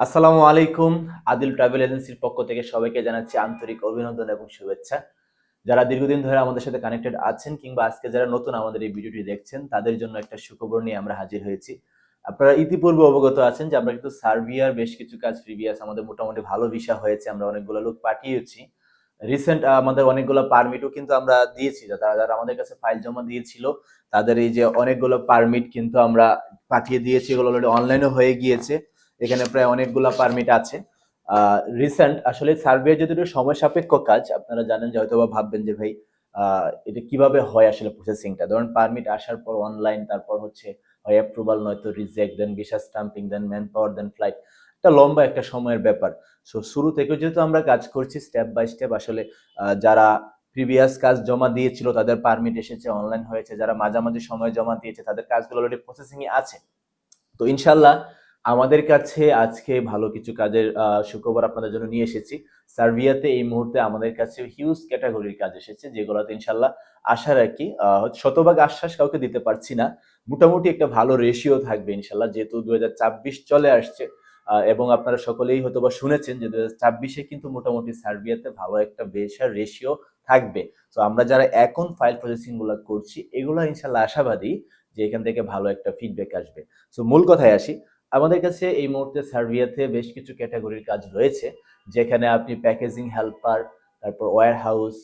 আসসালামু আলাইকুম। আদিল ট্রাভেল এজেন্সির পক্ষ থেকে সবাইকে জানাচ্ছি আন্তরিক অভিনন্দন এবং শুভেচ্ছা। যারা দীর্ঘদিন ধরে আমাদের সাথে কানেক্টেড আছেন কিংবা আজকে যারা নতুন আমাদের এই ভিডিওটি দেখছেন, তাদের জন্য একটা সুখবর নিয়ে আমরা হাজির হয়েছি। আপনারা ইতিপূর্বে অবগত আছেন যে আমরা কিন্তু সার্বিয়ার বেশ কিছু কাজ প্রিভিয়াস আমাদের মোটামুটি ভালো ভিসা হয়েছে, আমরা অনেকগুলো লোক পাঠিয়েছি। রিসেন্ট আমাদের অনেকগুলো পারমিটও কিন্তু আমরা দিয়েছি। তারা যারা আমাদের কাছে ফাইল জমা দিয়েছিল, তাদের এই যে অনেকগুলো পারমিট কিন্তু আমরা পাঠিয়ে দিয়েছি, এগুলো অলরেডি অনলাইনে হয়ে গিয়েছে। এখানে প্রায় অনেকগুলা পারমিট আছে। রিসেন্ট আসলে সার্ভে যদি সময় সাপেক্ষ কাজ, আপনারা জানেন যে হয়তো বা ভাববেন যে ভাই এটা কীভাবে হয় আসলে প্রসেসিংটা ধরুন পারমিট আসার পর অনলাইন তারপর হচ্ছে হয় অ্যাপ্রুভাল নয়তো reject then visa stamping then manpower then flight একটা লম্বা একটা সময়ের ব্যাপার। সো শুরু থেকে যেহেতু আমরা কাজ করছি স্টেপ বাই স্টেপ আসলে যারা প্রিভিয়াস কাজ জমা দিয়েছিল, তাদের পারমিট এসেছে অনলাইন হয়েছে, যারা মাঝামাঝি সময় জমা দিয়েছে, তাদের কাজগুলো অলরেডি প্রসেসিং এ আছে। তো ইনশাল্লাহ আমাদের কাছে আজকে ভালো কিছু কাজের সুখবর আপনাদের জন্য নিয়ে এসেছি। সার্বিয়াতে এই মুহূর্তে আমাদের কাছে হিউজ ক্যাটাগরির কাজ এসেছে, যেগুলোতে ইনশাল্লাহ আশা রাখি শতভাগ আশ্বাস কাউকে দিতে পারছি না। মোটামুটি একটা ভালো রেশিও থাকবে ইনশাল্লাহ যেহেতু দু চলে আসছে এবং আপনারা সকলেই হয়তো বা শুনেছেন যে দু হাজার কিন্তু মোটামুটি সার্বিয়াতে ভালো একটা বেশার রেশিও থাকবে। তো আমরা যারা এখন ফাইল প্রসেসিংগুলো করছি, এগুলো ইনশাল্লাহ আশাবাদী যে এখান থেকে ভালো একটা ফিডব্যাক আসবে। তো মূল কথায় আসি আমাদের কাছে এই মুহূর্তে সার্ভিয়াতে বেশ কিছু ক্যাটাগরির কাজ রয়েছে, যেখানে আপনি প্যাকেজিং হেল্পার, তারপর ওয়্যার হাউস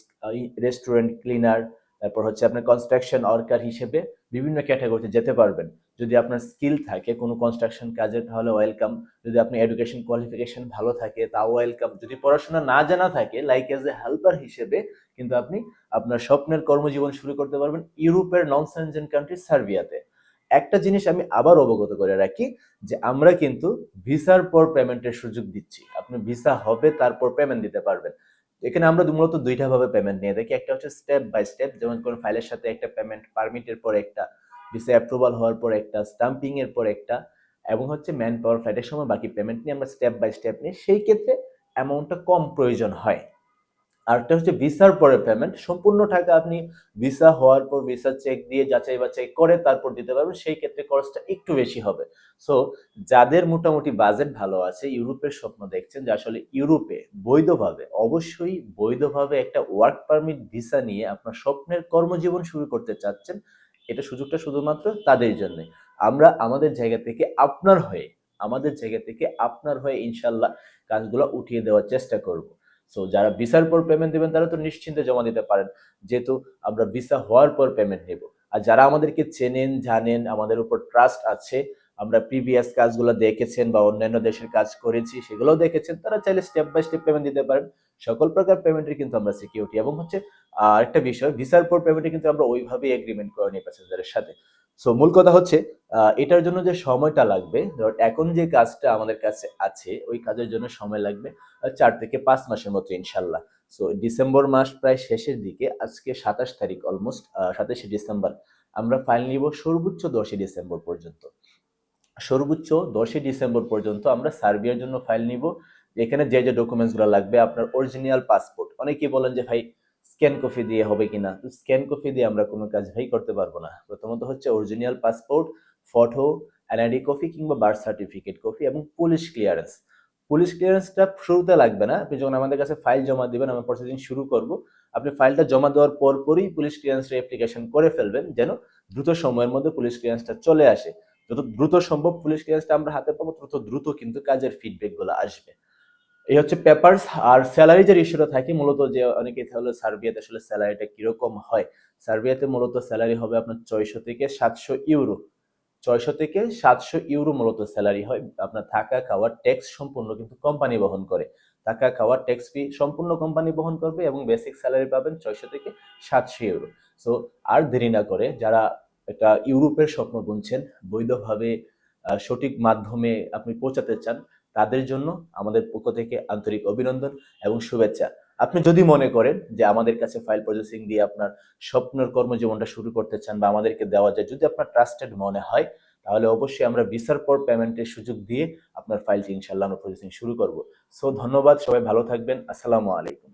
রেস্টুরেন্ট ক্লিনার তারপর হচ্ছে আপনার কনস্ট্রাকশন ওয়ার্কার হিসেবে বিভিন্ন ক্যাটাগরিতে যেতে পারবেন। যদি আপনার স্কিল থাকে কোনো কনস্ট্রাকশন কাজে, তাহলে ওয়েলকাম যদি আপনি এডুকেশন কোয়ালিফিকেশন ভালো থাকে, তাও ওয়েলকাম যদি পড়াশোনা না জানা থাকে লাইক এজ এ হেল্পার হিসেবে কিন্তু আপনি আপনার স্বপ্নের কর্মজীবন শুরু করতে পারবেন ইউরোপের নন সেনজেন কান্ট্রি সার্বিয়াতে। একটা জিনিস আমি আবার অবগত করে রাখি যে আমরা কিন্তু ভিসার পর পেমেন্টের সুযোগ দিচ্ছি। আপনি ভিসা হবে, তারপর পেমেন্ট দিতে পারবেন। এখানে আমরা মূলত দুইটা ভাবে পেমেন্ট নিয়ে থাকি। একটা হচ্ছে স্টেপ বাই স্টেপ যেমন কোন ফাইলের সাথে একটা পেমেন্ট পারমিটের পর একটা ভিসা অ্যাপ্রুভাল হওয়ার পর একটা স্টাম্পিং এর পর একটা, এবং হচ্ছে ম্যান পাওয়ার ফ্লাইটের সময় বাকি পেমেন্ট নিয়ে আমরা স্টেপ বাই স্টেপ নিই। সেই ক্ষেত্রে অ্যামাউন্টটা কম প্রয়োজন হয়। আরেকটা হচ্ছে ভিসার পরে পেমেন্ট সম্পূর্ণ টাকা আপনি ভিসা হওয়ার পর ভিসা চেক দিয়ে যাচাই বাছাই করে তারপর দিতে পারবেন, সেই ক্ষেত্রে খরচটা একটু বেশি হবে। সো যাদের মোটামুটি বাজেট ভালো আছে, ইউরোপের স্বপ্ন দেখছেন যে আসলে ইউরোপে বৈধভাবে, অবশ্যই বৈধভাবে একটা ওয়ার্ক পারমিট ভিসা নিয়ে আপনার স্বপ্নের কর্মজীবন শুরু করতে চাচ্ছেন, এটা সুযোগটা শুধুমাত্র তাদের জন্য। আমরা আমাদের জায়গা থেকে আপনার হয়ে, আমাদের জায়গা থেকে আপনার হয়ে ইনশাল্লাহ কাজগুলো উঠিয়ে দেওয়ার চেষ্টা করব। সো যারা ভিসার পর পেমেন্ট দেবেন, তারা তো নিশ্চিন্তে জমা দিতে পারেন। যেহেতু আমরা ভিসা হওয়ার পর পেমেন্ট নেব। আর যারা আমাদেরকে চেনেন, জানেন, আমাদের উপর ট্রাস্ট আছে, আমরা প্রিভিয়াস কাজগুলো দেখেছেন বা অন্যান্য দেশের কাজ করেছি, সেগুলোও দেখেছেন, তারা চাইলে স্টেপ বাই স্টেপ পেমেন্ট দিতে পারেন। সকল প্রকার পেমেন্টের কিন্তু আমরা সিকিউরিটি এবং হচ্ছে, আরেকটা বিষয়, ভিসার পর পেমেন্টে কিন্তু আমরা ওইভাবেই এগ্রিমেন্ট করে নিই প্যাসেঞ্জারের সাথে। সো মূল কথা হচ্ছে এটার জন্য যে সময়টা লাগবে এখন যে কাজটা আমাদের কাছে আছে, ওই কাজের জন্য সময় লাগবে চার থেকে পাঁচ মাসের মতো ইনশাল্লাহ। সো ডিসেম্বর মাস প্রায় শেষের দিকে, আজকে সাতাশ তারিখ অলমোস্ট সাতাশে ডিসেম্বর, আমরা ফাইল নিব সর্বোচ্চ দশই ডিসেম্বর পর্যন্ত। সর্বোচ্চ দশই ডিসেম্বর পর্যন্ত আমরা সার্বিয়ার জন্য ফাইল নিব এখানে যে যে ডকুমেন্টসগুলো লাগবে, আপনার অরিজিনাল পাসপোর্ট অনেকেই বলেন যে, ভাই স্ক্যান কপি দিয়ে হবে কিনা? তো স্ক্যান কপি দিয়ে আমরা কোনো কাজ ভাই করতে পারব না। প্রথমত হচ্ছে original passport photo N I D copy কিংবা বার্থ সার্টিফিকেট কপি এবং পুলিশ ক্লিয়ারেন্স পুলিশ ক্লিয়ারেন্সটা শুরুতে লাগবে না। আপনি যখন আমাদের কাছে ফাইল জমা দিবেন, আমরা প্রসেসিং শুরু করব। আপনি ফাইলটা জমা দেওয়ার পর পরই পুলিশ ক্লিয়ারেন্সের অ্যাপ্লিকেশন করে ফেলবেন, যেন দ্রুত সময়ের মধ্যে পুলিশ ক্লিয়ারেন্সটা চলে আসে। যত দ্রুত সম্ভব পুলিশ ক্লিয়ারেন্সটা আমরা হাতে পাবো, তত দ্রুত কিন্তু কাজের ফিডব্যাকগুলো আসবে। এই হচ্ছে পেপারস আর স্যালারি যে ইস্যুটা থাকে, মূলত যে অনেকে তাহলে সার্বিয়াতে আসলে স্যালারিটা কীরকম হয়। সার্বিয়াতে মূলত স্যালারি হবে আপনার ছয়শো থেকে সাতশো ইউরো। ছয়শো থেকে সাতশো ইউরো মূলত স্যালারি হয়। আপনার থাকা, খাওয়ার ট্যাক্স সম্পূর্ণ কিন্তু কোম্পানি বহন করে। থাকা, খাওয়ার ট্যাক্স ফি সম্পূর্ণ কোম্পানি বহন করবে এবং বেসিক স্যালারি পাবেন ছয়শো থেকে সাতশো ইউরো। সো আর দেরি না করে যারা এটা ইউরোপের স্বপ্ন বুনছেন, বৈধভাবে সঠিক মাধ্যমে আপনি পৌঁছাতে চান তাদের জন্য আমাদের পক্ষ থেকে আন্তরিক অভিনন্দন এবং শুভেচ্ছা। আপনি যদি মনে করেন যে আমাদের কাছে ফাইল প্রসেসিং দিয়ে আপনার স্বপ্নের কর্মজীবনটা শুরু করতে চান বা আমাদেরকে দেওয়া যায়, যদি আপনার ট্রাস্টেড মনে হয়, তাহলে অবশ্যই আমরা ভিসার পর পেমেন্টের সুযোগ দিয়ে আপনার ফাইলটি ইনশাল্লাহ আমরা প্রসেসিং শুরু করব। সো ধন্যবাদ, সবাই ভালো থাকবেন। আসসালামু আলাইকুম।